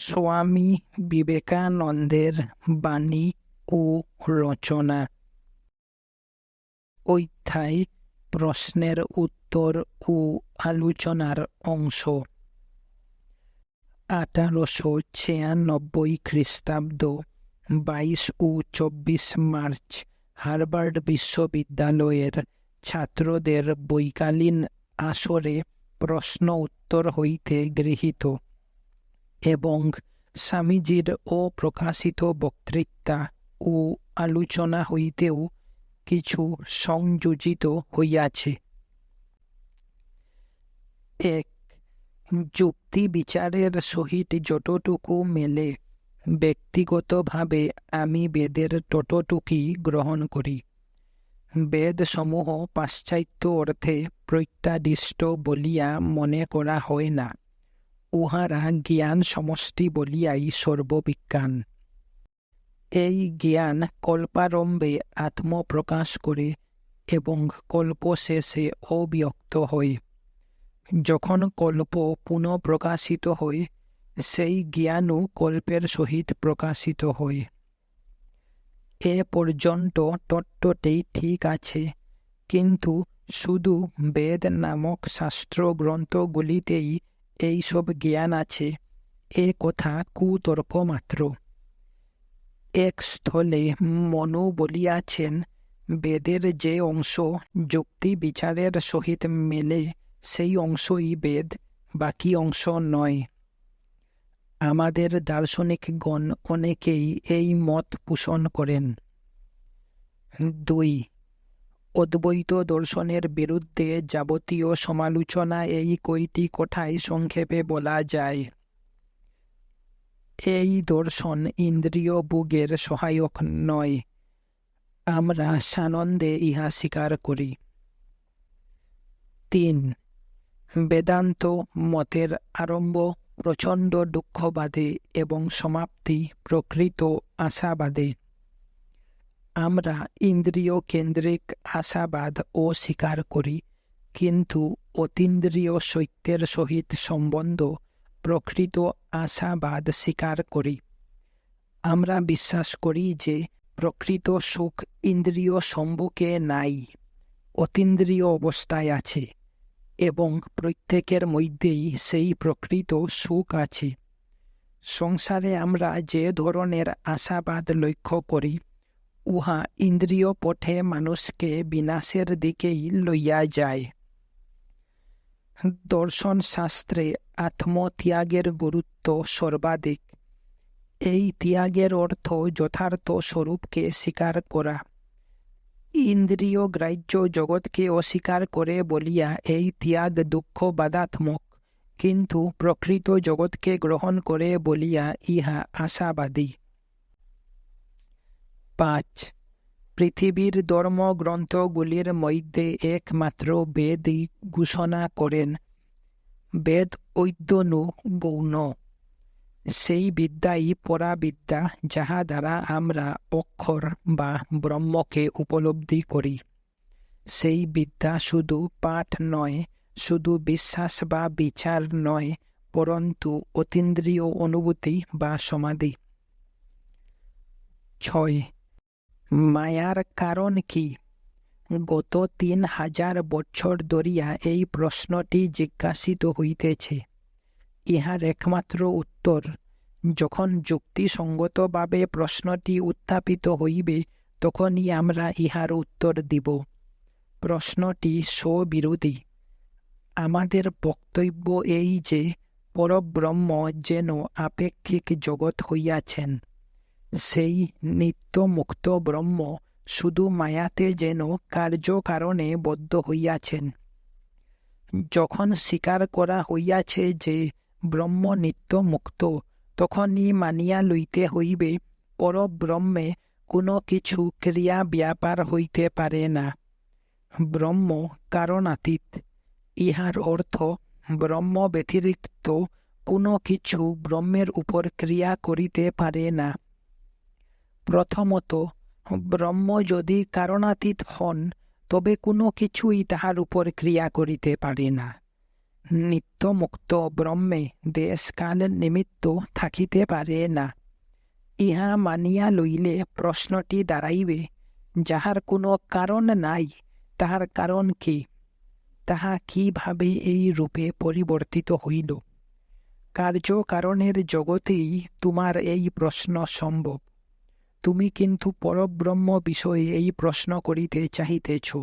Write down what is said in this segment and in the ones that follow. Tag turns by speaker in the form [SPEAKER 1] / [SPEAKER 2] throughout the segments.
[SPEAKER 1] স্বামী বিবেকানন্দের বাণী ও রচনা অধ্যায় প্রশ্নের উত্তর ও আলোচনার অংশ আঠারোশো ছিয়ানব্বই খ্রিস্টাব্দ বাইশ ও চব্বিশ মার্চ হার্ভার্ড বিশ্ববিদ্যালয়ের ছাত্রদের বৈকালীন আসরে প্রশ্ন উত্তর হইতে গৃহীত এবং স্বামীজির অপ্রকাশিত বক্তৃতা ও আলোচনা হইতেও কিছু সংযোজিত হইয়াছে। এক, যুক্তি বিচারের সহিত যতটুকু মেলে, ব্যক্তিগতভাবে আমি বেদের ততটুকুই গ্রহণ করি। বেদসমূহ পাশ্চাত্য অর্থে প্রত্যাদিষ্ট বলিয়া মনে করা হয় না। উহারা জ্ঞান সমষ্টি বলিয়াই সর্ববিজ্ঞান। এই জ্ঞান কল্পারম্ভে আত্মপ্রকাশ করে এবং কল্প শেষে অব্যক্ত হয়। যখন কল্প পুনঃ প্রকাশিত হয়, সেই জ্ঞানও কল্পের সহিত প্রকাশিত হয়। এ পর্যন্ত তত্ত্বটি ঠিক আছে, কিন্তু শুধু বেদ নামক শাস্ত্র গ্রন্থগুলিতেই এইসব জ্ঞান আছে, এ কথা কুতর্ক মাত্র। এক স্থলে মনু বলিয়াছেন, বেদের যে অংশ যুক্তি বিচারের সহিত মেলে, সেই অংশই বেদ, বাকি অংশ নয়। আমাদের দার্শনিকগণ অনেকেই এই মত পোষণ করেন। দুই অদ্বৈত দর্শনের বিরুদ্ধে যাবতীয় সমালোচনা এই কয়টি কথায় সংক্ষেপে বলা যায়। এই দর্শন ইন্দ্রিয় বুগের সহায়ক নয়। আমরা সানন্দে ইহা স্বীকার করি। তিন, বেদান্ত মতের আরম্ভ প্রচণ্ড দুঃখবাদে এবং সমাপ্তি প্রকৃত আশাবাদে। আমরা ইন্দ্রিয় কেন্দ্রিক আশাবাদ স্বীকার করি, কিন্তু অতীন্দ্রিয় সত্যের সহিত সম্বন্ধ প্রকৃত আশাবাদ স্বীকার করি। আমরা বিশ্বাস করি যে প্রকৃত সুখ ইন্দ্রিয় সম্মুখে নাই, অতীন্দ্রিয় অবস্থায় আছে, এবং প্রত্যেকের মধ্যেই সেই প্রকৃত সুখ আছে। সংসারে আমরা যে ধরনের আশাবাদ লক্ষ্য করি উহা ইন্দ্রিয় পথে মানুষকে বিনাশের দিকেই লইয়া যায়। দর্শন শাস্ত্রে আত্মত্যাগের গুরুত্ব সর্বাধিক। এই ত্যাগের অর্থ যথার্থ স্বরূপকে স্বীকার করা। ইন্দ্রিয় গ্রাহ্য জগৎকে অস্বীকার করে বলিয়া এই ত্যাগ দুঃখ বাদাত্মক কিন্তু প্রকৃত জগৎকে গ্রহণ করে বলিয়া ইহা আশাবাদী। পাঁচ। পৃথিবীর ধর্মগ্রন্থগুলির মধ্যে একমাত্র বেদই ঘোষণা করেন। বেদ ঐদ্যনু গৌণ। সেই বিদ্যাই পরাবিদ্যা যাহা দ্বারা আমরা অক্ষর বা ব্রহ্মকে উপলব্ধি করি। সেই বিদ্যা শুধু পাঠ নয়, শুধু বিশ্বাস বা বিচার নয়, পরন্তু অতীন্দ্রিয় অনুভূতি বা সমাধি। ছয়। মায়ার কারণ কি? গত তিন হাজার বছর ধরিয়া এই প্রশ্নটি জিজ্ঞাসিত হইতেছে। ইহার একমাত্র উত্তর, যখন যুক্তিসঙ্গতভাবে প্রশ্নটি উত্থাপিত হইবে, তখনই আমরা ইহার উত্তর দিব। প্রশ্নটি স্ববিরোধী। আমাদের বক্তব্য এই যে, পরব্রহ্ম যেন আপেক্ষিক জগৎ হইয়াছেন। সেই নিত্য মুক্ত ব্রহ্ম শুধু মায়াতে যেন কার্য কারণে বদ্ধ হইয়াছেন। যখন স্বীকার করা হইয়াছে যে ব্রহ্ম নিত্য মুক্ত তখনই মানিয়া লইতে হইবে, পরব্রহ্মে কোনো কিছু ক্রিয়া ব্যাপার হইতে পারে না। ব্রহ্ম কারণাতীত ইহার অর্থ ব্রহ্ম ব্যতিরিক্ত কোনো কিছু ব্রহ্মের উপর ক্রিয়া করিতে পারে না। প্রথমত, ব্রহ্ম যদি কারণাতীত হন, তবে কোনো কিছুই তাহার উপর ক্রিয়া করিতে পারে না। নিত্যমুক্ত ব্রহ্মে দেশকাল নিমিত্ত থাকিতে পারে না। ইহা মানিয়া লইলে প্রশ্নটি দাঁড়াইবে, যাহার কোনো কারণ নাই, তাহার কারণ কি? তাহা কীভাবে এই রূপে পরিবর্তিত হইল? কার্য কারণের জগতেই তোমার এই প্রশ্ন সম্ভব। তুমি কিন্তু পরব্রহ্ম বিষয়ে এই প্রশ্ন করিতে চাহিতেছ।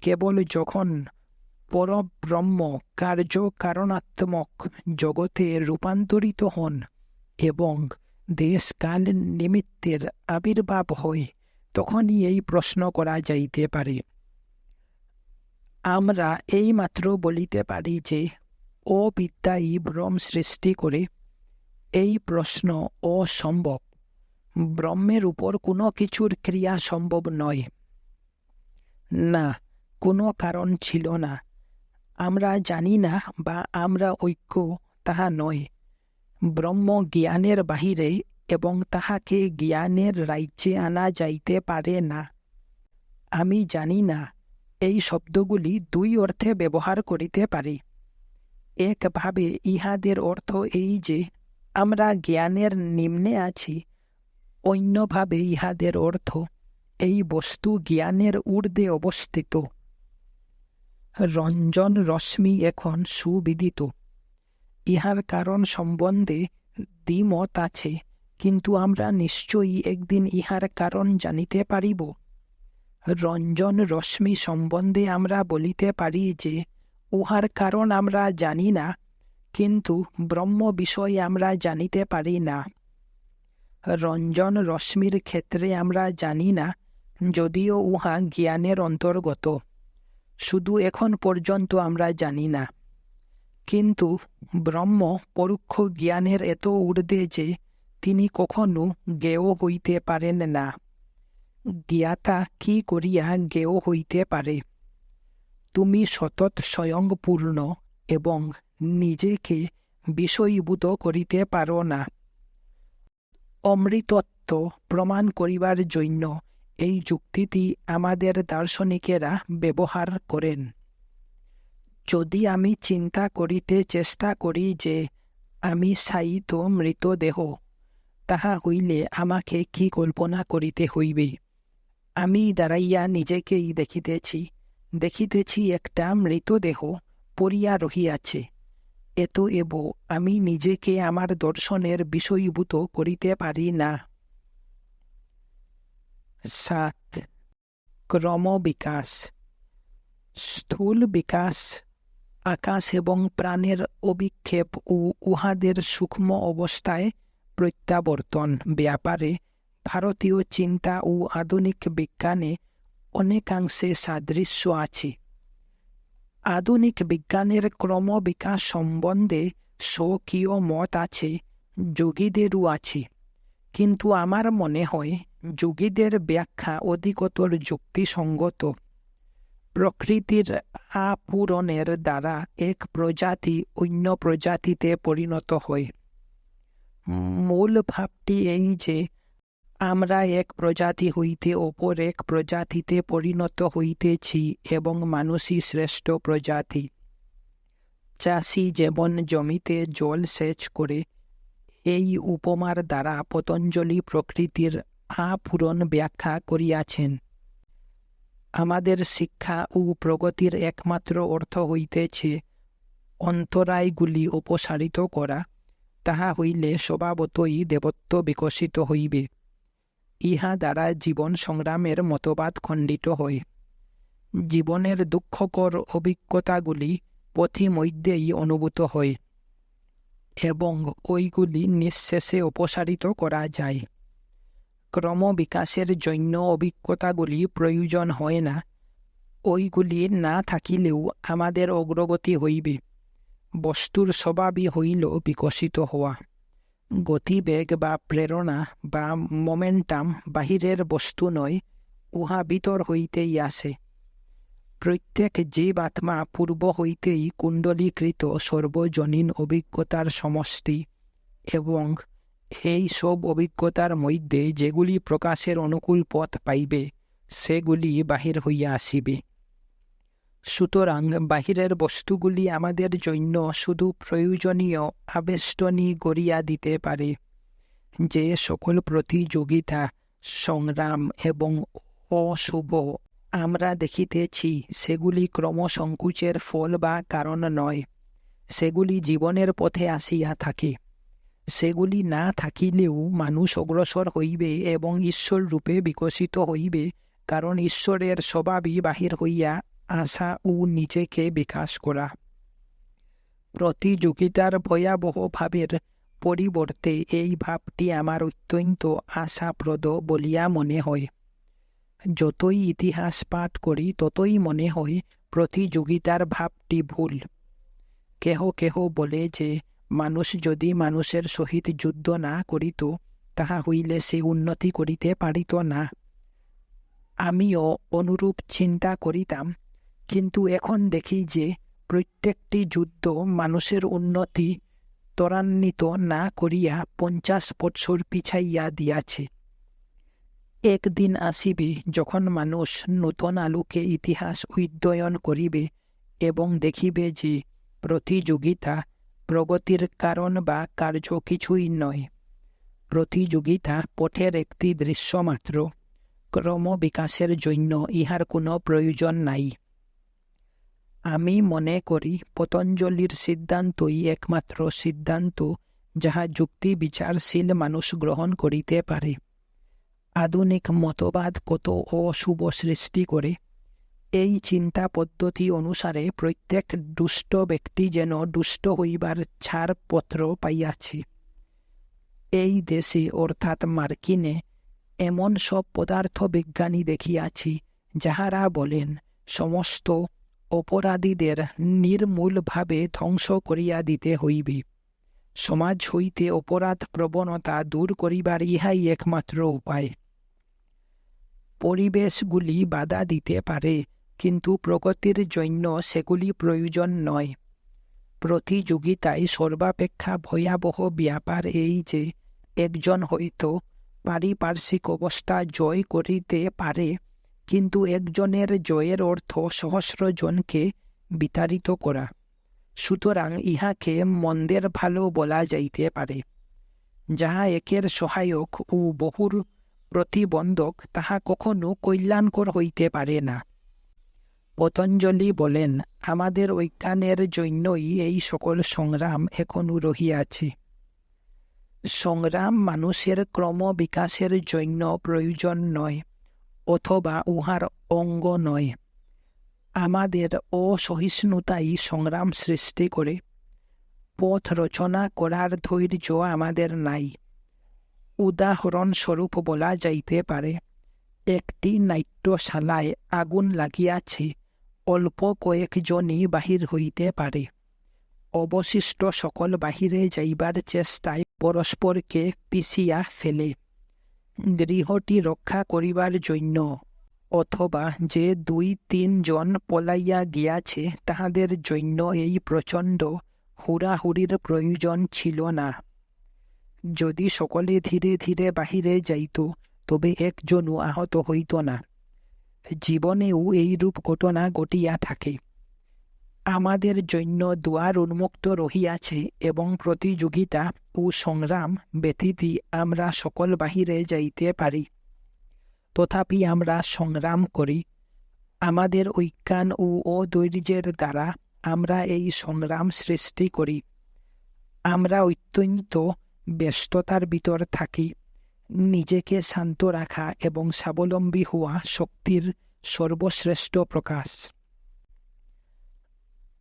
[SPEAKER 1] কেবল যখন পরব্রহ্ম কার্য কারণাত্মক জগতে রূপান্তরিত হন এবং দেশকাল নিমিত্তের আবির্ভাব হয়, তখনই এই প্রশ্ন করা যাইতে পারে। আমরা এইমাত্র বলিতে পারি যে, অবিদ্যাই ভ্রম সৃষ্টি করে এই প্রশ্ন অসম্ভব। ব্রহ্মের উপর কোনো কিছুর ক্রিয়া সম্ভব নয়। না, কোনো কারণ ছিল না। আমরা জানি না বা আমরা ঐক্য, তাহা নয়। ব্রহ্ম জ্ঞানের বাহিরে এবং তাহাকে জ্ঞানের রাজ্যে আনা যাইতে পারে না। আমি জানি না, এই শব্দগুলি দুই অর্থে ব্যবহার করিতে পারি। একভাবে ইহাদের অর্থ এই যে, আমরা জ্ঞানের নিম্নে আছি অন্যভাবে ইহাদের অর্থ, এই বস্তু জ্ঞানের ঊর্ধ্বে অবস্থিত। রঞ্জন রশ্মি এখন সুবিদিত। ইহার কারণ সম্বন্ধে দ্বিমত আছে, কিন্তু আমরা নিশ্চয়ই একদিন ইহার কারণ জানিতে পারিব। রঞ্জন রশ্মি সম্বন্ধে আমরা বলিতে পারি যে, উহার কারণ আমরা জানি না, কিন্তু ব্রহ্ম বিষয়ে আমরা জানিতে পারি না। রঞ্জন রশ্মির ক্ষেত্রে আমরা জানি না, যদিও উহা জ্ঞানের অন্তর্গত। শুধু এখন পর্যন্ত আমরা জানি না। কিন্তু ব্রহ্ম পরোক্ষ জ্ঞানের এত ঊর্ধ্বে যে তিনি কখনো জ্ঞেয় হইতে পারেন না। জ্ঞাতা কি করিয়া জ্ঞেয় হইতে পারে? তুমি সতত স্বয়ংপূর্ণ এবং নিজেকে বিষয়ীভূত করিতে পারো না। অমৃতত্ব প্রমাণ করিবার জন্য এই যুক্তিটি আমাদের দার্শনিকেরা ব্যবহার করেন। যদি আমি চিন্তা করিতে চেষ্টা করি যে আমি সাইত মৃতদেহ, তাহা হইলে আমাকে কি কল্পনা করিতে হইবে? আমি দাঁড়াইয়া নিজেকেই দেখিতেছি দেখিতেছি একটা মৃতদেহ পড়িয়া রহিয়াছে। এত এব, আমি নিজেকে আমার দর্শনের বিষয়ীভূত করিতে পারি না। সাত, ক্রম বিকাশ। স্থূল বিকাশ, আকাশ এবং প্রাণের অভিক্ষেপ ও উহাদের সূক্ষ্ম অবস্থায় প্রত্যাবর্তন। ব্যাপারে ভারতীয় চিন্তা ও আধুনিক বিজ্ঞানে অনেকাংশে সাদৃশ্য আছে। আধুনিক বিজ্ঞানের ক্রমবিকাশ সম্বন্ধে স্বকীয় মত আছে, যোগীদেরও আছে। কিন্তু আমার মনে হয় যোগীদের ব্যাখ্যা অধিকতর যুক্তিসঙ্গত। প্রকৃতির আপূরণের দ্বারা এক প্রজাতি অন্য প্রজাতিতে পরিণত হয়। মূল ভাবটি এই যে আমরা এক প্রজাতি হইতে অপর এক প্রজাতিতে পরিণত হইতেছি এবং মানুষই শ্রেষ্ঠ প্রজাতি। চাষি যেমন জমিতে জল সেচ করে, এই উপমার দ্বারা পতঞ্জলি প্রকৃতির আপূরণ ব্যাখ্যা করিয়াছেন। আমাদের শিক্ষা ও প্রগতির একমাত্র অর্থ হইতেছে অন্তরায়গুলি অপসারিত করা, তাহা হইলে স্বভাবতই দেবত্ব বিকশিত হইবে। ইহা দ্বারা জীবন সংগ্রামের মতবাদ খণ্ডিত হয়। জীবনের দুঃখকর অভিজ্ঞতাগুলি পথিমধ্যেই অনুভূত হয় এবং ওইগুলি নিঃশেষে অপসারিত করা যায়। ক্রমবিকাশের জন্য অভিজ্ঞতাগুলি প্রয়োজন হয় না। ওইগুলি না থাকিলেও আমাদের অগ্রগতি হইবে। বস্তুর স্বভাবই হইল বিকশিত হওয়া। গতিবেগ বা প্রেরণা বা মোমেন্টাম বাহিরের বস্তু নয় উহা ভিতর হইতেই আছে। প্রত্যেক জীব আত্মা পূর্ব হইতেই কুণ্ডলীকৃত সর্বজনীন অভিজ্ঞতার সমষ্টি এবং এই সব অভিজ্ঞতার মধ্যে যেগুলি প্রকাশের অনুকূল পথ পাইবে, সেগুলি বাহির হইয়া আসিবে। সুতরাং বাহিরের বস্তুগুলি আমাদের জন্য শুধু প্রয়োজনীয়, আবেষ্টনী গড়িয়া দিতে পারে। যে সকল প্রতিযোগিতা, সংগ্রাম এবং অশুভ আমরা দেখিতেছি, সেগুলি ক্রমসংকুচের ফল বা কারণ নয়। সেগুলি জীবনের পথে আসিয়া থাকে। সেগুলি না থাকিলেও মানুষ অগ্রসর হইবে এবং ঈশ্বর রূপে বিকশিত হইবে, কারণ ঈশ্বরের স্বভাবই বাহির হইয়া আসা ও নিজেকে বিকাশ করা। প্রতিযোগিতার ভয়াবহ ভাবের পরিবর্তে এই ভাবটি আমার অত্যন্ত আশাপ্রদ বলিয়া মনে হয়। যতই ইতিহাস পাঠ করি, ততই মনে হয় প্রতিযোগিতার ভাবটি ভুল। কেহ কেহ বলে যে, মানুষ যদি মানুষের সহিত যুদ্ধ না করিত, তাহা হইলে সে উন্নতি করিতে পারিত না। আমিও অনুরূপ চিন্তা করিতাম। কিন্তু এখন দেখি যে প্রত্যেকটি যুদ্ধ মানুষের উন্নতি ত্বরান্বিত না করিয়া পঞ্চাশ বৎসর পিছাইয়া দিয়াছে। একদিন আসিবে যখন মানুষ নূতন আলোকে ইতিহাস উদ্যয়ন করিবে এবং দেখিবে যে প্রতিযোগিতা প্রগতির কারণ বা কার্য কিছুই নয়। প্রতিযোগিতা পথের একটি দৃশ্য মাত্র ক্রম বিকাশের জন্য ইহার কোনো প্রয়োজন নাই। আমি মনে করি পতঞ্জলির সিদ্ধান্তই একমাত্র সিদ্ধান্ত যাহা যুক্তি বিচারশীল মানুষ গ্রহণ করিতে পারে। আধুনিক মতবাদ কত অশুভ সৃষ্টি করে। এই চিন্তা পদ্ধতি অনুসারে প্রত্যেক দুষ্ট ব্যক্তি যেন দুষ্ট হইবার ছাড়পত্র পাইয়াছে। এই দেশে, অর্থাৎ মার্কিনে, এমন সব পদার্থ বিজ্ঞানী দেখিয়াছি, যাহারা বলেন, সমস্ত অপরাধীদের নির্মূলভাবে ধ্বংস করিয়া দিতে হইবে। সমাজ হইতে অপরাধ প্রবণতা দূর করিবার ইহাই একমাত্র উপায়। পরিবেশগুলি বাধা দিতে পারে, কিন্তু প্রগতির জন্য সেগুলি প্রয়োজন নয়। প্রতিযোগিতায় সর্বাপেক্ষা ভয়াবহ ব্যাপার এই যে, একজন হয়তো পারিপার্শ্বিক অবস্থা জয় করিতে পারে কিন্তু একজনের জয়ের অর্থ সহস্র জনকে বিতাড়িত করা। সুতরাং ইহাকে মন্দের ভালো বলা যাইতে পারে। যাহা একের সহায়ক ও বহুর প্রতিবন্ধক, তাহা কখনো কল্যাণকর হইতে পারে না। পতঞ্জলি বলেন, আমাদের ঐজ্ঞানের জন্যই এই সকল সংগ্রাম এখনও রহিয়াছে। সংগ্রাম মানুষের ক্রম বিকাশের জন্য প্রয়োজন নয়। অথবা উহার অঙ্গ নয়। আমাদের অসহিষ্ণুতাই সংগ্রাম সৃষ্টি করে। পথ রচনা করার ধৈর্য আমাদের নাই। উদাহরণস্বরূপ বলা যাইতে পারে, একটি নাট্যশালায় আগুন লাগিয়াছে, অল্প কয়েকজনই বাহির হইতে পারে। অবশিষ্ট সকল বাহিরে যাইবার চেষ্টায় পরস্পরকে পিছিয়া ফেলে। গৃহটি রক্ষা করিবার জন্য, অথবা যে দুই তিনজন পলাইয়া গিয়াছে তাহাদের জন্য এই প্রচণ্ড হুড়াহুড়ির প্রয়োজন ছিল না। যদি সকলে ধীরে ধীরে বাহিরে যাইত, তবে একজনও আহত হইত না। জীবনেও এইরূপ ঘটনা ঘটিয়া থাকে। আমাদের জন্য দুয়ার উন্মুক্ত রহিয়াছে এবং প্রতিযোগিতা ও সংগ্রাম ব্যতীতি আমরা সকল বাহিরে যাইতে পারি। তথাপি আমরা সংগ্রাম করি। আমাদের ঐজ্ঞান ও অধৈর্যের দ্বারা আমরা এই সংগ্রাম সৃষ্টি করি। আমরা অত্যন্ত ব্যস্ততার ভিতর থাকি। নিজেকে শান্ত রাখা এবং স্বাবলম্বী হওয়া শক্তির সর্বশ্রেষ্ঠ প্রকাশ।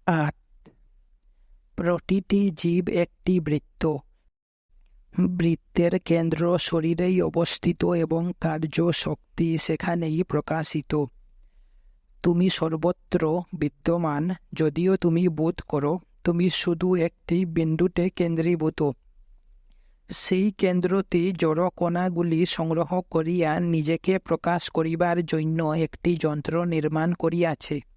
[SPEAKER 1] আট। প্রতিটি জীব একটি বৃত্ত। বৃত্তের কেন্দ্র শরীরেই অবস্থিত এবং কার্য শক্তি সেখানেই প্রকাশিত। তুমি সর্বত্র বিদ্যমান, যদিও তুমি বোধ করো, তুমি শুধু একটি বিন্দুতে কেন্দ্রীভূত। সেই কেন্দ্রটি জড়কণাগুলি সংগ্রহ করিয়া নিজেকে প্রকাশ করিবার জন্য একটি যন্ত্র নির্মাণ করিয়াছে।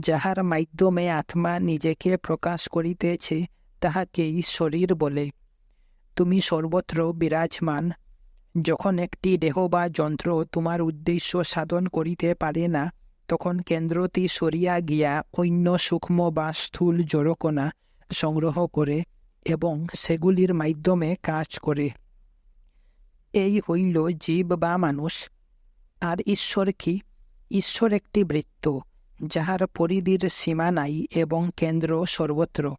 [SPEAKER 1] যাহার মাধ্যমে আত্মা নিজেকে প্রকাশ করিতেছে তাহাকেই শরীর বলে। তুমি সর্বত্র বিরাজমান। যখন একটি দেহ বা যন্ত্র তোমার উদ্দেশ্য সাধন করিতে পারে না, তখন কেন্দ্রটি সরিয়া গিয়া অন্য সূক্ষ্ম বা স্থূল জড়কণা সংগ্রহ করে এবং সেগুলির মাধ্যমে কাজ করে। এই হইল জীব বা মানুষ। আর ঈশ্বর কি? ঈশ্বর একটি বৃত্ত। যাহার পরিধির সীমা নাই এবং কেন্দ্র সর্বত্র,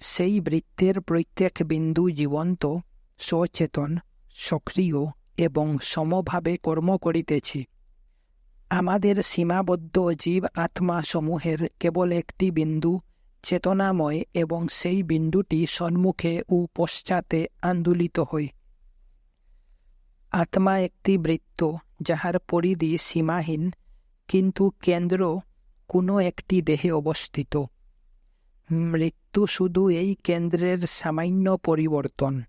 [SPEAKER 1] সেই বৃত্তের প্রত্যেক বিন্দু জীবন্ত, সচেতন, সক্রিয় এবং সমভাবে কর্ম করিতেছে। আমাদের সীমাবদ্ধ জীব আত্মা সমূহের কেবল একটি বিন্দু, চেতনাময় এবং সেই বিন্দুটি সম্মুখে ও পশ্চাতে আন্দোলিত হয় আত্মা একটি বৃত্ত, যাহার পরিধি সীমাহীন কিন্তু কেন্দ্র কোনো একটি দেহে অবস্থিত। মৃত্যু শুধু এই কেন্দ্রের সামান্য পরিবর্তন।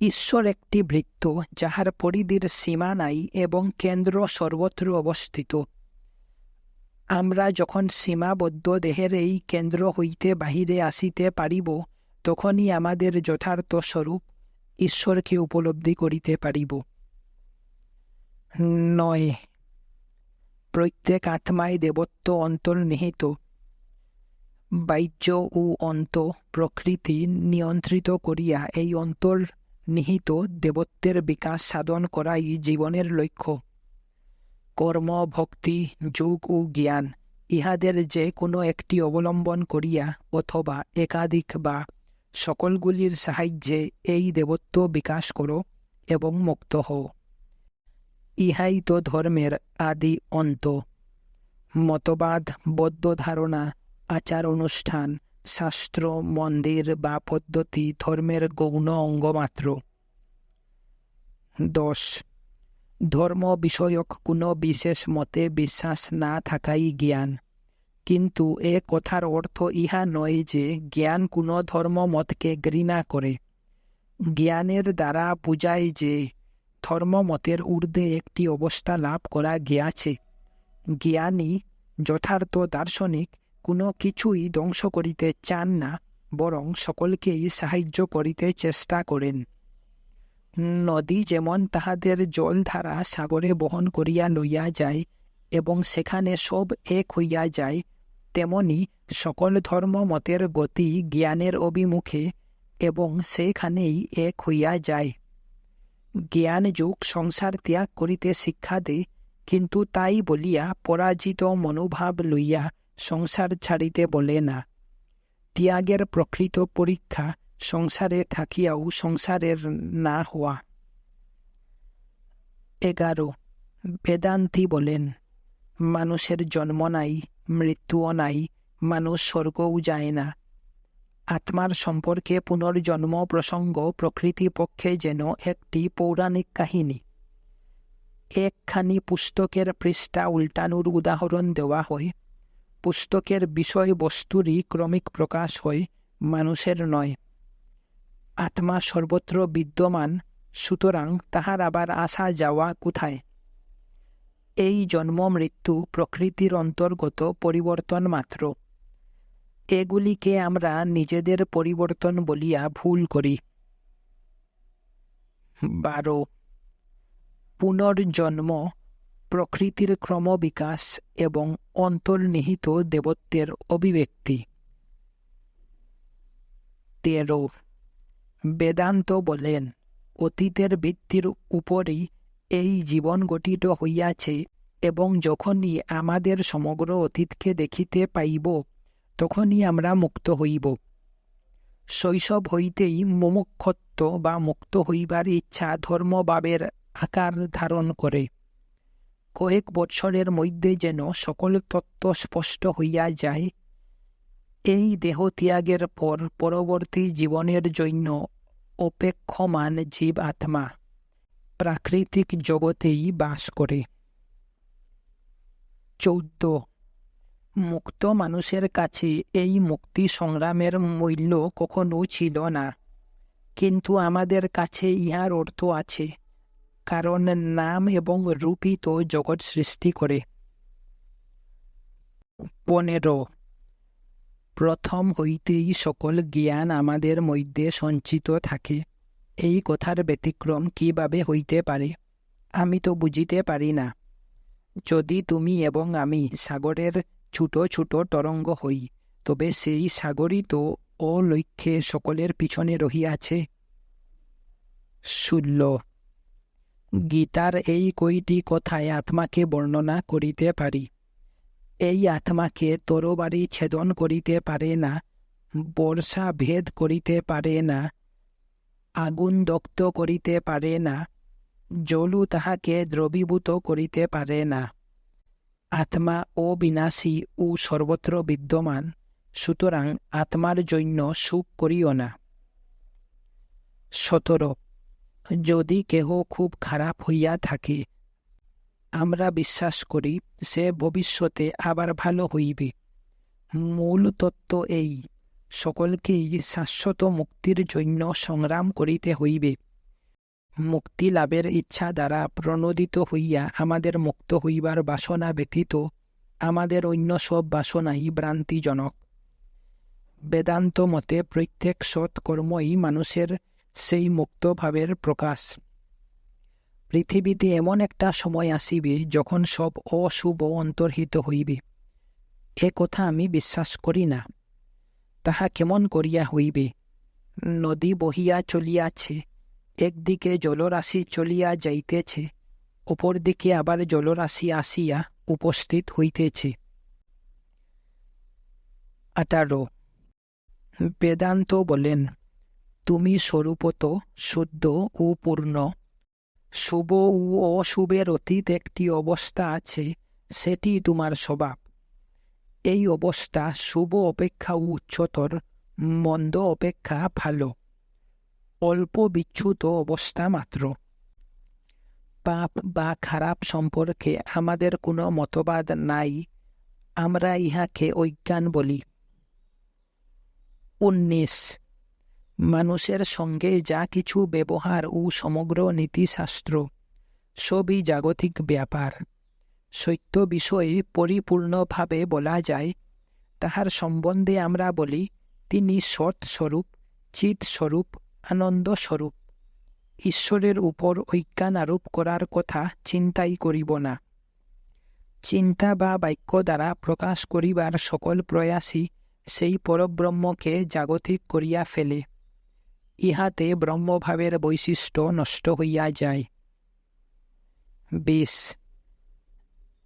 [SPEAKER 1] ঈশ্বর একটি বৃত্ত যাহার পরিধির সীমা নাই এবং কেন্দ্র সর্বত্র অবস্থিত। আমরা যখন সীমাবদ্ধ দেহের এই কেন্দ্র হইতে বাহিরে আসিতে পারিব, তখনই আমাদের যথার্থ স্বরূপ ঈশ্বরকে উপলব্ধি করিতে পারিব। নয়। প্রত্যেক আত্মায় দেবত্ব অন্তর্নিহিত বাহ্য ও অন্ত প্রকৃতি নিয়ন্ত্রিত করিয়া এই অন্তর নিহিত দেবত্বের বিকাশ সাধন করাই জীবনের লক্ষ্য। কর্ম, ভক্তি, যোগ ও জ্ঞান ইহাদের যে কোনো একটি অবলম্বন করিয়া অথবা একাধিক বা সকলগুলির সাহায্যে এই দেবত্ব বিকাশ করো এবং মুক্ত হও। ইহাই তো ধর্মের আদি অন্ত। মতবাদ বদ্ধ ধারণা, আচার অনুষ্ঠান, শাস্ত্র, মন্দির বা পদ্ধতি ধর্মের গৌণ অঙ্গ মাত্র দশ। ধর্ম বিষয়ক কোনো বিশেষ মতে বিশ্বাস না থাকাই জ্ঞান। কিন্তু এ কথার অর্থ ইহা নয় যে জ্ঞান কোনো ধর্মমতকে ঘৃণা করে। জ্ঞানের দ্বারা বুঝায় যে ধর্মমতের ঊর্ধ্বে একটি অবস্থা লাভ করা গিয়াছে। জ্ঞানী, যথার্থ দার্শনিক কোনো কিছুই ধ্বংস করিতে চান না, বরং সকলকেই সাহায্য করিতে চেষ্টা করেন। নদী যেমন তাহাদের জলধারা সাগরে বহন করিয়া লইয়া যায় এবং সেখানে সব এক হইয়া যায়, তেমনি সকল ধর্ম মতের গতি জ্ঞানের অভিমুখে এবং সেখানেই এক হইয়া যায়। জ্ঞান যুগ সংসার ত্যাগ করিতে শিক্ষা দেয় কিন্তু তাই বলিয়া পরাজিত মনোভাব লইয়া সংসার ছাড়িতে বলে না। ত্যাগের প্রকৃত পরীক্ষা সংসারে থাকিয়াও সংসারের না হওয়া। এগারো। বেদান্তি বলেন, মানুষের জন্ম নাই, মৃত্যুও নাই, মানুষ স্বর্গও যায় না। আত্মার সম্পর্কে পুনর্জন্ম প্রসঙ্গ প্রকৃতি পক্ষে যেন একটি পৌরাণিক কাহিনী। একখানি পুস্তকের পৃষ্ঠা উল্টানোর উদাহরণ দেওয়া হয়। পুস্তকের বিষয়বস্তুরই ক্রমিক প্রকাশ হয়, মানুষের নয়। আত্মা সর্বত্র বিদ্যমান, সুতরাং তাহার আবার আসা যাওয়া কোথায়? এই জন্ম মৃত্যু প্রকৃতির অন্তর্গত পরিবর্তন মাত্র। এগুলিকে আমরা নিজেদের পরিবর্তন বলিয়া ভুল করি। বারো। পুনর্জন্ম, প্রকৃতির ক্রমবিকাশ এবং অন্তর্নিহিত দেবত্বের অভিব্যক্তি। তেরো। বেদান্ত বলেন, অতীতের ভিত্তির উপরই এই জীবন গঠিত হইয়াছে এবং যখনই আমাদের সমগ্র অতীতকে দেখিতে পাইব তখনই আমরা মুক্ত হইব। শৈশব হইতেই মুমুক্ষত্ব বা মুক্ত হইবার ইচ্ছা ধর্মভাবের আকার ধারণ করে। কয়েক বৎসরের মধ্যে যেন সকল তত্ত্ব স্পষ্ট হইয়া যায়, এই দেহ ত্যাগের পর পরবর্তী জীবনের জন্য অপেক্ষমান জীব আত্মা প্রাকৃতিক জগতেই বাস করে। চৌদ্দ মুক্ত মানুষের কাছে এই মুক্তি সংগ্রামের মূল্য কখনো ছিল না। কিন্তু আমাদের কাছে ইহার অর্থ আছে, কারণ নাম এবং রূপই তো জগৎ সৃষ্টি করে। পনেরো। প্রথম হইতেই সকল জ্ঞান আমাদের মধ্যে সঞ্চিত থাকে। এই কথার ব্যতিক্রম কীভাবে হইতে পারে, আমি তো বুঝিতে পারি না। যদি তুমি এবং আমি সাগরের ছোট ছোট তরঙ্গ হই, তবে সেই সাগরই তো অলক্ষ্যে সকলের পিছনে রহিয়াছে। শূন্য গীতার এই কয়টি কথায় আত্মাকে বর্ণনা করিতে পারি। এই আত্মাকে তরবারি ছেদন করিতে পারে না, বর্ষা ভেদ করিতে পারে না, আগুন দগ্ধ করিতে পারে না, জলু তাহাকে দ্রবীভূত করিতে পারে না। আত্মা অবিনাশী ও সর্বত্র বিদ্যমান, সুতরাং আত্মার জন্য সুখ করিও না। সতর, যদি কেহ খুব খারাপ হইয়া থাকে, আমরা বিশ্বাস করি সে ভবিষ্যতে আবার ভালো হইবে। মূল তত্ত্ব এই, সকলকেই শাশ্বত মুক্তির জন্য সংগ্রাম করিতে হইবে। মুক্তি লাভের ইচ্ছা দ্বারা প্রণোদিত হইয়া আমাদের মুক্ত হইবার বাসনা ব্যতীত আমাদের অন্য সব বাসনাই ভ্রান্তিজনক। বেদান্ত মতে প্রত্যেক সৎকর্মই মানুষের সেই মুক্তভাবের প্রকাশ। পৃথিবীতে এমন একটা সময় আসিবে যখন সব অশুভ অন্তর্হিত হইবে। এ কথা আমি বিশ্বাস করি না। তাহা কেমন করিয়া হইবে? নদী বহিয়া চলিয়াছে। একদিকে জলরাশি চলিয়া যাইতেছে, অপর দিকে আবার জলরাশি আসিয়া উপস্থিত হইতেছে। আঠারো। বেদান্ত বলেন, তুমি স্বরূপত শুদ্ধ ও পূর্ণ। শুভ ও অশুভের অতীত একটি অবস্থা আছে, সেটি তোমার স্বভাব। এই অবস্থা শুভ অপেক্ষা উচ্চতর, মন্দ অপেক্ষা ভালো। অল্প বিচ্যুত অবস্থা মাত্র। পাপ বা খারাপ সম্পর্কে আমাদের কোনো মতবাদ নাই, আমরা ইহাকে অজ্ঞান বলি। উনিশ মানুষের সঙ্গে যা কিছু ব্যবহার ও সমগ্র নীতিশাস্ত্র, সবই জাগতিক ব্যাপার। সত্য বিষয়ে পরিপূর্ণভাবে বলা যায়, তাহার সম্বন্ধে আমরা বলি, তিনি সৎ স্বরূপ চিৎ স্বরূপ আনন্দ স্বরূপ। ঈশ্বরের উপর ঐজ্ঞান আরোপ করার কথা চিন্তাই করিব না। চিন্তা বা বাক্য দ্বারা প্রকাশ করিবার সকল প্রয়াসই সেই পরব্রহ্মকে জাগতিক করিয়া ফেলে। ইহাতে ব্রহ্মভাবের বৈশিষ্ট্য নষ্ট হইয়া যায়। বিশ,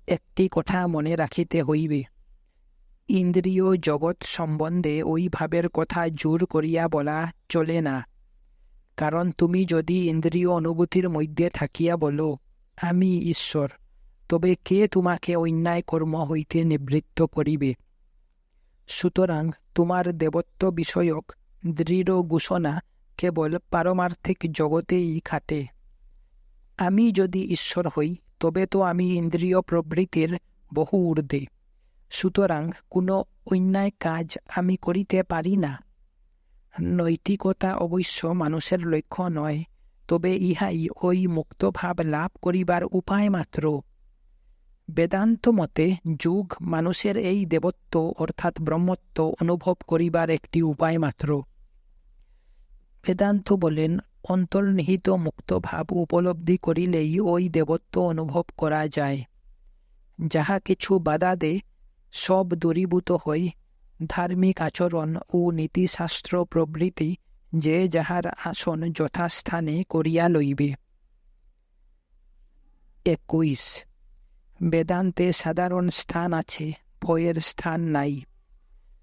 [SPEAKER 1] একটি কথা মনে রাখিতে হইবে। ইন্দ্রিয় জগৎ সম্বন্ধে ওই ভাবের কথা জোর করিয়া বলা চলে না। কারণ তুমি যদি ইন্দ্রিয় অনুভূতির মধ্যে থাকিয়া বলো, আমি ঈশ্বর, তবে কে তোমাকে অন্যায় কর্ম হইতে নিবৃত্ত করিবে? সুতরাং তোমার দেবত্ব বিষয়ক দৃঢ় ঘোষণা কেবল পারমার্থিক জগতেই খাটে। আমি যদি ঈশ্বর হই, তবে তো আমি ইন্দ্রিয় প্রবৃত্তির বহু ঊর্ধ্বে। সুতরাং কোনো অন্যায় কাজ আমি করিতে পারি না। নৈতিকতা অবশ্য মানুষের লক্ষ্য নয় তবে ইহাই ওই মুক্তভাব লাভ করিবার উপায় মাত্র বেদান্ত মতে, যুগ মানুষের এই দেবত্ব অর্থাৎ ব্রহ্মত্ব অনুভব করিবার একটি উপায় মাত্র বেদান্ত বলেন অন্তর্নিহিত মুক্তভাব উপলব্ধি করিলেই ওই দেবত্ব অনুভব করা যায়। যাহা কিছু বাধা দে, সব দূরীভূত হয় ধার্মিক আচরণ ও নীতিশাস্ত্র প্রভৃতি যে যাহার আসন যথাস্থানে করিয়া লইবে। একুশ। বেদান্তে সাধারণ স্থান আছে, ভয়ের স্থান নাই।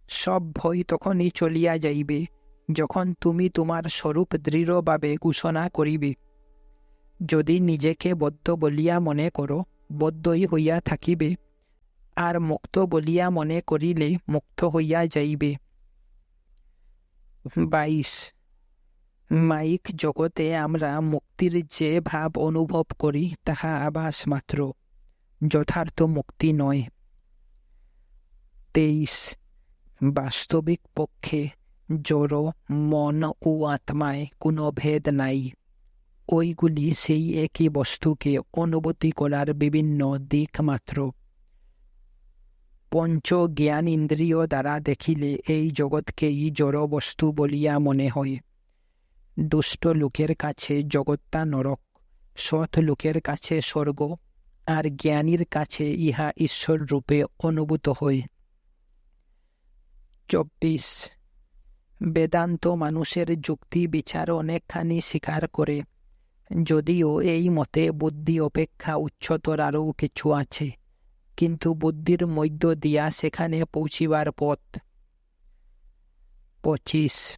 [SPEAKER 1] সব ভয় তখনই চলিয়া যাইবে, যখন তুমি তোমার স্বরূপ দৃঢ়ভাবে ঘোষণা করিবে। যদি নিজেকে বদ্ধ বলিয়া মনে করো, বদ্ধই হইয়া থাকিবে আর মুক্ত বলিয়া মনে করিলে মুক্ত হইয়া যাইবে। বাইশ। মাইক জগতে আমরা মুক্তির যে ভাব অনুভব করি, তাহা আবাস মাত্র, যথার্থ মুক্তি নয়। তেইশ। বাস্তবিক পক্ষে জড়, মন ও আত্মায় কোনো ভেদ নাই। ওইগুলি সেই একই বস্তুকে অনুভূতি করার বিভিন্ন দিক মাত্র। পঞ্চ জ্ঞান ইন্দ্রিয় দ্বারা দেখিলে এই জগৎকেই জড় বস্তু বলিয়া মনে হয়। দুষ্ট লোকের কাছে জগৎটা নরক, সৎ লোকের কাছে স্বর্গ, আর জ্ঞানীর কাছে ইহা ঈশ্বর রূপে অনুভূত হয়। চব্বিশ। বেদান্ত মানুষের যুক্তি বিচার অনেকখানি স্বীকার করে, যদিও এই মতে বুদ্ধি অপেক্ষা উচ্চতর আরও কিছু আছে। কিন্তু বুদ্ধির মধ্য দিয়া সেখানে পৌঁছিবার পথ। পঁচিশ।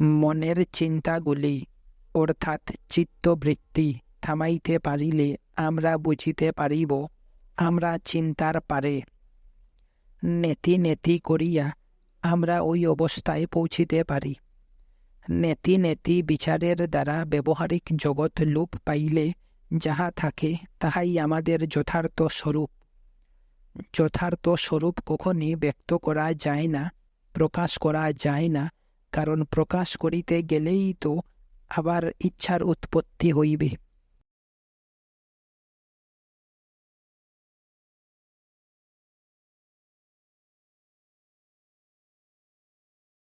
[SPEAKER 1] মনের চিন্তাগুলি, অর্থাৎ চিত্তবৃত্তি, থামাইতে পারিলে আমরা বুঝিতে পারিব, আমরা চিন্তার পারে। নেতি নেতি করিয়া আমরা ওই অবস্থায় পৌঁছিতে পারি। নেতি নেতি বিচারের দ্বারা ব্যবহারিক জগৎ লোপ পাইলে যাহা থাকে, তাহাই আমাদের যথার্থ স্বরূপ। যথার্থ স্বরূপ কখনই ব্যক্ত করা যায় না, প্রকাশ করা যায় না, কারণ প্রকাশ করিতে গেলেই তো আবার ইচ্ছার উৎপত্তি হইবে।